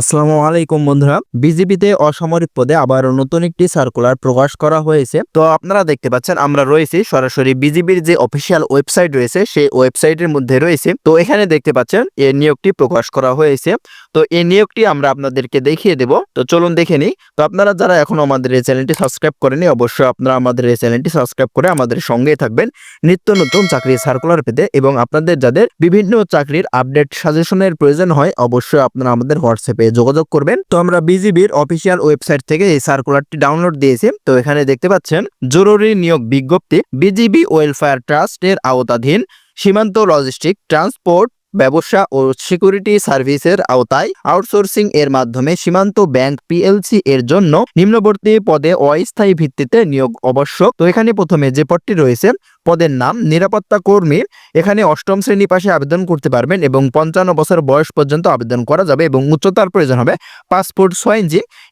আসসালামু আলাইকুম বন্ধুরা। বিজেপিতে অসামরিক পদে আবার নতুন একটি সার্কুলার প্রকাশ করা হয়েছে। তো আপনারা দেখতে পাচ্ছেন, আমরা রয়েছি সরাসরি বিজেপির যে অফিসিয়াল ওয়েবসাইট রয়েছে, সেই ওয়েবসাইটের মধ্যে রয়েছে। তো এখানে দেখতে পাচ্ছেন এই নিয়োগটি প্রকাশ করা হয়েছে। তো এই নিয়োগটি আমরা আপনাদেরকে দেখিয়ে দেব। তো চলুন দেখে নিই। তো আপনারা যারা এখনও আমাদের এই চ্যানেলটি সাবস্ক্রাইব করেনি অবশ্যই আপনারা আমাদের এই চ্যানেলটি সাবস্ক্রাইব করে আমাদের সঙ্গেই থাকবেন। নিত্য নতুন চাকরির সার্কুলার পেতে এবং আপনাদের যাদের বিভিন্ন চাকরির আপডেট সাজেশনের প্রয়োজন হয়, অবশ্যই আপনারা আমাদের হোয়াটসঅ্যাপে যোগাযোগ করবেন। তো আমরা বিজিবির অফিসিয়াল ওয়েবসাইট থেকে এই সার্কুলারটি ডাউনলোড দিয়েছি। তো এখানে দেখতে পাচ্ছেন, জরুরি নিয়োগ বিজ্ঞপ্তি, বিজিবি ওয়েলফেয়ার ট্রাস্টের আওতাধীন সীমান্ত লজিস্টিক, ট্রান্সপোর্ট, ব্যবসা ও সিকিউরিটি সার্ভিসের আওতায় আউটসোর্সিং এর মাধ্যমে সীমান্ত ব্যাংক পিএলসি এর জন্য নিম্নবর্তী পদে অস্থায়ী ভিত্তিতে নিয়োগ আবশ্যক। তো এখানে প্রথমে যে পদটি রয়েছে পদের নাম নিরাপত্তা কর্মী এখানে অষ্টম শ্রেণি পাশে আবেদন করতে পারবেন এবং পঞ্চান্ন বছর বয়স পর্যন্ত আবেদন করা যাবে এবং উচ্চতার প্রয়োজন হবে পাসপোর্ট ছয়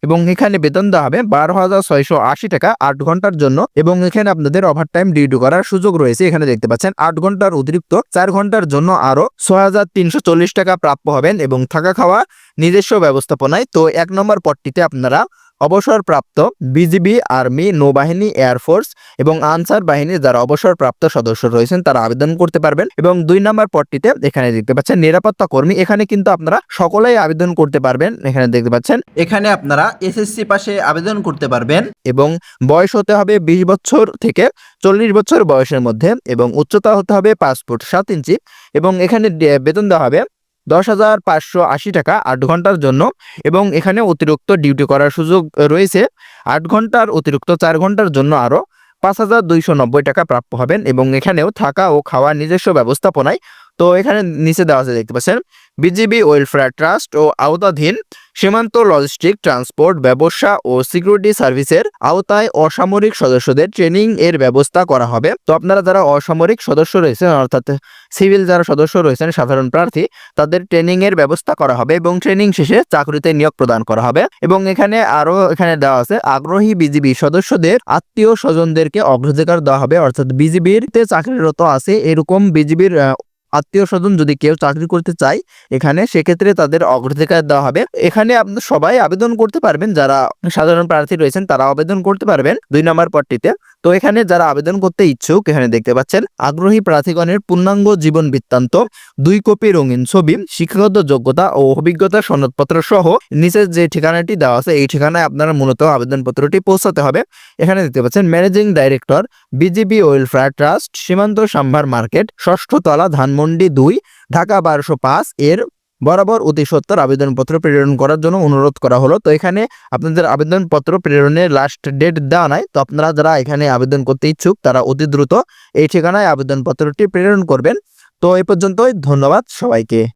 এবং এখানে বেতন দেওয়া হবে বারো হাজার ছয়শো আশি টাকা আট ঘণ্টার জন্য এবং এখানে আপনাদের ওভার টাইম ডিউটি করার সুযোগ রয়েছে। এখানে দেখতে পাচ্ছেন আট ঘণ্টার অতিরিক্ত চার ঘণ্টার জন্য আরও ছয় হাজার তিনশো চল্লিশ টাকা প্রাপ্য হবেন এবং থাকা খাওয়া নিজস্ব ব্যবস্থাপনায়। তো এক নম্বর পদটিতে আপনারা অবসরপ্রাপ্ত বিজিবি আর্মি নৌবাহিনী এয়ারফোর্স এবং আনসার বাহিনীর যারা অবসরপ্রাপ্ত সদস্য রয়েছেন, তারা আবেদন করতে পারবেন এবং দুই নম্বর পদটিতে এখানে দেখতে পাচ্ছেন নিরাপত্তা কর্মী। এখানে কিন্তু আপনারা সকলেই আবেদন করতে পারবেন। এখানে দেখতে পাচ্ছেন এখানে আপনারা এসএসসি পাশে আবেদন করতে পারবেন এবং বয়স হতে হবে বিশ বছর থেকে চল্লিশ বছর বয়সের মধ্যে এবং উচ্চতা হতে হবে পাসপোর্ট সাত ইঞ্চি এবং এখানে বেতন দেওয়া হবে দশ হাজার পাঁচশো আশি টাকা আট ঘণ্টার জন্য এবং এখানে অতিরিক্ত ডিউটি করার সুযোগ রয়েছে। আট ঘণ্টার অতিরিক্ত চার ঘণ্টার জন্য আরও পাঁচ হাজার দুইশো নব্বই টাকা প্রাপ্য হবেন এবং এখানেও থাকা ও খাওয়া নিজস্ব ব্যবস্থাপনায় তো এখানে নিচে দেওয়া আছে, দেখতে পাচ্ছেন? বিজিবি ওয়েলফেয়ার ট্রাস্ট ও আওতাধীন সীমান্ত লজিস্টিক ট্রান্সপোর্ট ব্যবসা ও সিকিউরিটি সার্ভিসের আওতায় অসামরিক সদস্যদের ট্রেনিং এর ব্যবস্থা করা হবে। তো আপনারা যারা অসামরিক সদস্য রয়েছেন, অর্থাৎ সিভিল যারা সদস্য রয়েছেন, সাধারণ প্রার্থী, তাদের ট্রেনিং এর ব্যবস্থা করা হবে এবং ট্রেনিং শেষে চাকরিতে নিয়োগ প্রদান করা হবে। এবং এখানে আরও এখানে দেওয়া আছে, আগ্রহী বিজিবি সদস্যদের আত্মীয় স্বজনদেরকে অগ্রাধিকার দেওয়া হবে, অর্থাৎ বিজিবির চাকরিরত আছে, এরকম বিজিবির আত্মীয় স্বজন যদি কেউ চাকরি করতে চায়, এখানে সেক্ষেত্রে তাদের অগ্রাধিকার দেওয়া হবে। এখানে আপনার সবাই আবেদন করতে পারবেন, যারা সাধারণ প্রার্থী রয়েছেন, তারা আবেদন করতে পারবেন দুই নম্বর পদটিতে। তো এখানে যারা আবেদন করতে ইচ্ছুক, এখানে দেখতে পাচ্ছেন, আগ্রহী প্রার্থীগণের পূর্ণাঙ্গ জীবন বৃত্তান্ত, দুই কপি রঙিন ছবি, শিক্ষাগত যোগ্যতা ও অভিজ্ঞতা সনদপত্র সহ নিচের যে ঠিকানাটি দেওয়া আছে, এই ঠিকানায় আপনারা মূলত আবেদনপত্রটি পৌঁছাতে হবে। এখানে দেখতে পাচ্ছেন, managing director BGB welfare trust, Shimanto Sambhar market, ষষ্ঠ তলা ধানমন্ডি দুই, ঢাকা বারোশো পাঁচ, এর বরাবর অতি সত্তর আবেদনপত্র প্রেরণ করার জন্য অনুরোধ করা হলো। তো এখানে আপনাদের আবেদনপত্র প্রেরণের লাস্ট ডেট দেওয়া নাই। তো আপনারা যারা এখানে আবেদন করতে ইচ্ছুক, তারা অতি দ্রুত এই ঠিকানায় আবেদনপত্রটি প্রেরণ করবেন। তো এ পর্যন্তই, ধন্যবাদ সবাইকে।